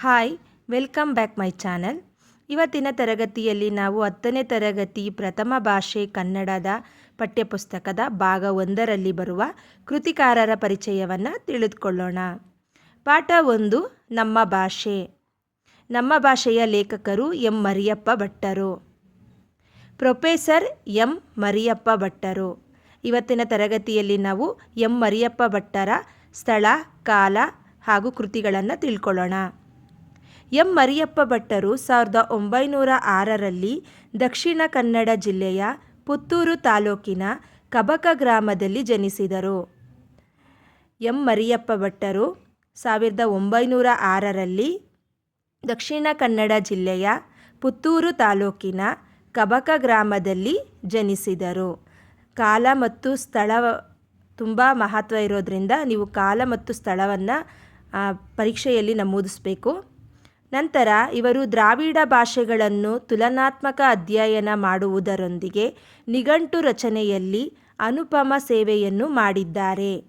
Hi welcome back my channel ಇವತ್ತಿನ ತರಗತಿಯಲ್ಲಿ ನಾವು ಹತ್ತನೇ ತರಗತಿ ಪ್ರಥಮ ಭಾಷೆ ಕನ್ನಡದ ಪಠ್ಯಪುಸ್ತಕದ ಭಾಗ ಒಂದರಲ್ಲಿ ಬರುವ ಕೃತಿಕಾರರ ಪರಿಚಯವನ್ನು ತಿಳಿದುಕೊಳ್ಳೋಣ. ಪಾಠ ಒಂದು, ನಮ್ಮ ಭಾಷೆ. ನಮ್ಮ ಭಾಷೆಯ ಲೇಖಕರು ಎಂ ಮರಿಯಪ್ಪ ಭಟ್ಟರು. ಪ್ರೊಫೆಸರ್ ಎಂ ಮರಿಯಪ್ಪ ಭಟ್ಟರು. ಇವತ್ತಿನ ತರಗತಿಯಲ್ಲಿ ನಾವು ಎಂ ಮರಿಯಪ್ಪ ಭಟ್ಟರ ಸ್ಥಳ, ಕಾಲ ಹಾಗೂ ಕೃತಿಗಳನ್ನು ತಿಳ್ಕೊಳ್ಳೋಣ. ಎಂ ಮರಿಯಪ್ಪ ಭಟ್ಟರು ಸಾವಿರದ ಒಂಬೈನೂರ ಆರರಲ್ಲಿ ದಕ್ಷಿಣ ಕನ್ನಡ ಜಿಲ್ಲೆಯ ಪುತ್ತೂರು ತಾಲೂಕಿನ ಕಬಕ ಗ್ರಾಮದಲ್ಲಿ ಜನಿಸಿದರು. ಎಂ ಮರಿಯಪ್ಪ ಭಟ್ಟರು ಸಾವಿರದ ಒಂಬೈನೂರ ಆರರಲ್ಲಿ ದಕ್ಷಿಣ ಕನ್ನಡ ಜಿಲ್ಲೆಯ ಪುತ್ತೂರು ತಾಲೂಕಿನ ಕಬಕ ಗ್ರಾಮದಲ್ಲಿ ಜನಿಸಿದರು. ಕಾಲ ಮತ್ತು ಸ್ಥಳ ತುಂಬ ಮಹತ್ವ ಇರೋದರಿಂದ ನೀವು ಕಾಲ ಮತ್ತು ಸ್ಥಳವನ್ನು ಪರೀಕ್ಷೆಯಲ್ಲಿ ನಮೂದಿಸಬೇಕು. ನಂತರ ಇವರು ದ್ರಾವಿಡ ಭಾಷೆಗಳನ್ನು ತುಲನಾತ್ಮಕ ಅಧ್ಯಯನ ಮಾಡುವುದರೊಂದಿಗೆ ನಿಘಂಟು ರಚನೆಯಲ್ಲಿ ಅನುಪಮ ಸೇವೆಯನ್ನು ಮಾಡಿದ್ದಾರೆ.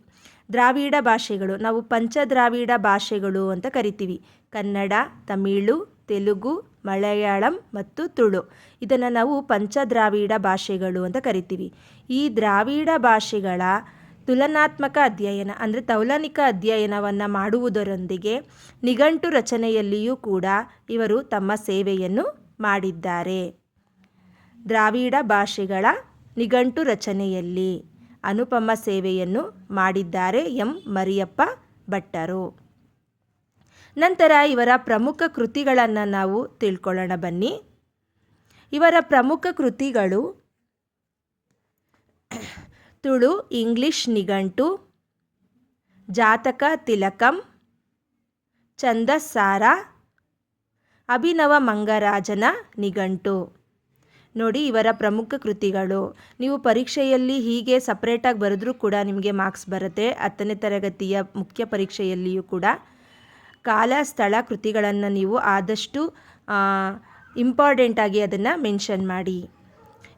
ದ್ರಾವಿಡ ಭಾಷೆಗಳು, ನಾವು ಪಂಚದ್ರಾವಿಡ ಭಾಷೆಗಳು ಅಂತ ಕರಿತೀವಿ. ಕನ್ನಡ, ತಮಿಳು, ತೆಲುಗು, ಮಲಯಾಳಂ ಮತ್ತು ತುಳು. ಇದನ್ನು ನಾವು ಪಂಚದ್ರಾವಿಡ ಭಾಷೆಗಳು ಅಂತ ಕರಿತೀವಿ. ಈ ದ್ರಾವಿಡ ಭಾಷೆಗಳ ತುಲನಾತ್ಮಕ ಅಧ್ಯಯನ, ಅಂದರೆ ತೌಲನಿಕ ಅಧ್ಯಯನವನ್ನು ಮಾಡುವುದರೊಂದಿಗೆ ನಿಘಂಟು ರಚನೆಯಲ್ಲಿಯೂ ಕೂಡ ಇವರು ತಮ್ಮ ಸೇವೆಯನ್ನು ಮಾಡಿದ್ದಾರೆ. ದ್ರಾವಿಡ ಭಾಷೆಗಳ ನಿಘಂಟು ರಚನೆಯಲ್ಲಿ ಅನುಪಮ ಸೇವೆಯನ್ನು ಮಾಡಿದ್ದಾರೆ ಎಂ ಮರಿಯಪ್ಪ ಭಟ್ಟರು. ನಂತರ ಇವರ ಪ್ರಮುಖ ಕೃತಿಗಳನ್ನು ನಾವು ತಿಳ್ಕೊಳ್ಳೋಣ ಬನ್ನಿ. ಇವರ ಪ್ರಮುಖ ಕೃತಿಗಳು ತುಳು, ಇಂಗ್ಲಿಷ್ ನಿಘಂಟು, ಜಾತಕ ತಿಲಕಂ, ಛಂದಸ್ಸಾರ, ಅಭಿನವ ಮಂಗರಾಜನ ನಿಘಂಟು. ನೋಡಿ ಇವರ ಪ್ರಮುಖ ಕೃತಿಗಳು. ನೀವು ಪರೀಕ್ಷೆಯಲ್ಲಿ ಹೀಗೆ ಸಪ್ರೇಟಾಗಿ ಬರೆದ್ರೂ ಕೂಡ ನಿಮಗೆ ಮಾರ್ಕ್ಸ್ ಬರುತ್ತೆ. ಹತ್ತನೇ ತರಗತಿಯ ಮುಖ್ಯ ಪರೀಕ್ಷೆಯಲ್ಲಿಯೂ ಕೂಡ ಕಾಲ, ಸ್ಥಳ ಕೃತಿಗಳನ್ನು ನೀವು ಆದಷ್ಟು ಇಂಪಾರ್ಟೆಂಟಾಗಿ ಅದನ್ನು ಮೆನ್ಷನ್ ಮಾಡಿ.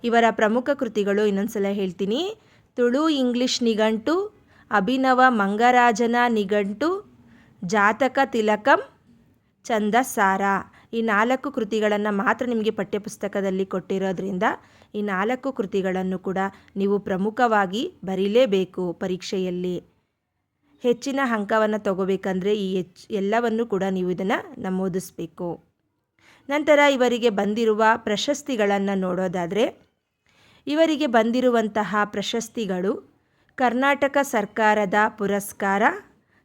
ಇವರ ಪ್ರಮುಖ ಕೃತಿಗಳು ಇನ್ನೊಂದು ಸಲ ಹೇಳ್ತೀನಿ. ತುಳು ಇಂಗ್ಲಿಷ್ ನಿಘಂಟು, ಅಭಿನವ ಮಂಗರಾಜನ ನಿಘಂಟು, ಜಾತಕ ತಿಲಕಂ ಚಂದಸಾರ ಈ ನಾಲ್ಕು ಕೃತಿಗಳನ್ನು ಮಾತ್ರ ನಿಮಗೆ ಪಠ್ಯಪುಸ್ತಕದಲ್ಲಿ ಕೊಟ್ಟಿರೋದ್ರಿಂದ ಈ ನಾಲ್ಕು ಕೃತಿಗಳನ್ನು ಕೂಡ ನೀವು ಪ್ರಮುಖವಾಗಿ ಬರೀಲೇಬೇಕು ಪರೀಕ್ಷೆಯಲ್ಲಿ. ಹೆಚ್ಚಿನ ಅಂಕವನ್ನು ತಗೋಬೇಕಂದ್ರೆ ಈ ಹೆಚ್ಚು ಎಲ್ಲವನ್ನು ಕೂಡ ನೀವು ಇದನ್ನು ನಮೂದಿಸಬೇಕು. ನಂತರ ಇವರಿಗೆ ಬಂದಿರುವ ಪ್ರಶಸ್ತಿಗಳನ್ನು ನೋಡೋದಾದರೆ ಇವರಿಗೆ ಬಂದಿರುವಂತಹ ಪ್ರಶಸ್ತಿಗಳು ಕರ್ನಾಟಕ ಸರ್ಕಾರದ ಪುರಸ್ಕಾರ,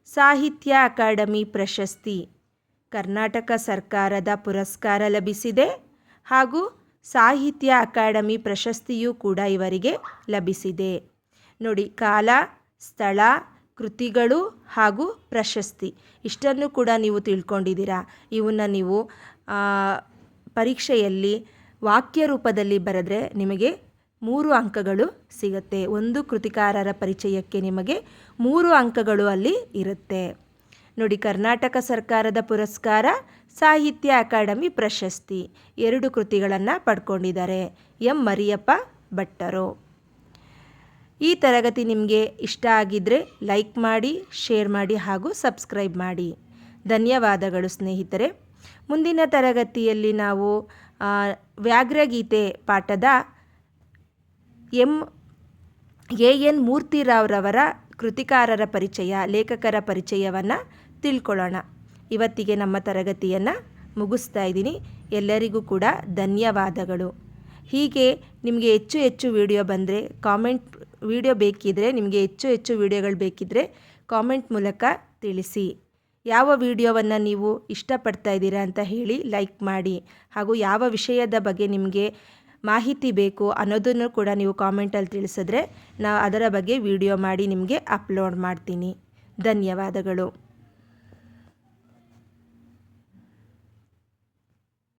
ಸಾಹಿತ್ಯ ಅಕಾಡೆಮಿ ಪ್ರಶಸ್ತಿ, ಕರ್ನಾಟಕ ಸರ್ಕಾರದ ಪುರಸ್ಕಾರ ಲಭಿಸಿದೆ ಹಾಗೂ ಸಾಹಿತ್ಯ ಅಕಾಡೆಮಿ ಪ್ರಶಸ್ತಿಯೂ ಕೂಡ ಇವರಿಗೆ ಲಭಿಸಿದೆ. ನೋಡಿ, ಕಾಲ, ಸ್ಥಳ, ಕೃತಿಗಳು ಹಾಗೂ ಪ್ರಶಸ್ತಿ ಇಷ್ಟನ್ನು ಕೂಡ ನೀವು ತಿಳ್ಕೊಂಡಿದ್ದೀರಾ? ಇವನ್ನ ನೀವು ಪರೀಕ್ಷೆಯಲ್ಲಿ ವಾಕ್ಯ ರೂಪದಲ್ಲಿ ಬರೆದ್ರೆ ನಿಮಗೆ ಮೂರು ಅಂಕಗಳು ಸಿಗುತ್ತೆ. ಒಂದು ಕೃತಿಕಾರರ ಪರಿಚಯಕ್ಕೆ ನಿಮಗೆ ಮೂರು ಅಂಕಗಳು ಅಲ್ಲಿ ಇರುತ್ತೆ. ನೋಡಿ, ಕರ್ನಾಟಕ ಸರ್ಕಾರದ ಪುರಸ್ಕಾರ, ಸಾಹಿತ್ಯ ಅಕಾಡೆಮಿ ಪ್ರಶಸ್ತಿ ಎರಡು ಕೃತಿಗಳನ್ನು ಪಡ್ಕೊಂಡಿದ್ದಾರೆ. ಎಂ. ಮರಿಯಪ್ಪ ಭಟ್ಟರು. ಈ ತರಗತಿ ನಿಮಗೆ ಇಷ್ಟ ಆಗಿದ್ದರೆ ಲೈಕ್ ಮಾಡಿ, ಶೇರ್ ಮಾಡಿ ಹಾಗೂ ಸಬ್ಸ್ಕ್ರೈಬ್ ಮಾಡಿ. ಧನ್ಯವಾದಗಳು ಸ್ನೇಹಿತರೆ. ಮುಂದಿನ ತರಗತಿಯಲ್ಲಿ ನಾವು ವ್ಯಾಘ್ರಗೀತೆ ಪಾಠದ ಎಂ ಎ ಎನ್ ಮೂರ್ತಿರಾವ್ರವರ ಕೃತಿಕಾರರ ಪರಿಚಯ, ಲೇಖಕರ ಪರಿಚಯವನ್ನು ತಿಳ್ಕೊಳ್ಳೋಣ. ಇವತ್ತಿಗೆ ನಮ್ಮ ತರಗತಿಯನ್ನು ಮುಗಿಸ್ತಾ ಇದ್ದೀನಿ. ಎಲ್ಲರಿಗೂ ಕೂಡ ಧನ್ಯವಾದಗಳು. ಹೀಗೆ ನಿಮಗೆ ಹೆಚ್ಚು ಹೆಚ್ಚು ವಿಡಿಯೋ ಬಂದರೆ ಕಾಮೆಂಟ್, ವಿಡಿಯೋ ಬೇಕಿದ್ದರೆ ನಿಮಗೆ ಹೆಚ್ಚು ಹೆಚ್ಚು ವಿಡಿಯೋಗಳು ಬೇಕಿದ್ದರೆ ಕಾಮೆಂಟ್ ಮೂಲಕ ತಿಳಿಸಿ. ಯಾವ ವಿಡಿಯೋವನ್ನು ನೀವು ಇಷ್ಟಪಡ್ತಾ ಇದ್ದೀರಾ ಅಂತ ಹೇಳಿ ಲೈಕ್ ಮಾಡಿ. ಹಾಗೂ ಯಾವ ವಿಷಯದ ಬಗ್ಗೆ ನಿಮಗೆ ಮಾಹಿತಿ ಬೇಕು ಅನ್ನೋದನ್ನು ಕೂಡ ನೀವು ಕಾಮೆಂಟಲ್ಲಿ ತಿಳಿಸಿದ್ರೆ ನಾವು ಅದರ ಬಗ್ಗೆ ವಿಡಿಯೋ ಮಾಡಿ ನಿಮಗೆ ಅಪ್ಲೋಡ್ ಮಾಡ್ತೀನಿ. ಧನ್ಯವಾದಗಳು.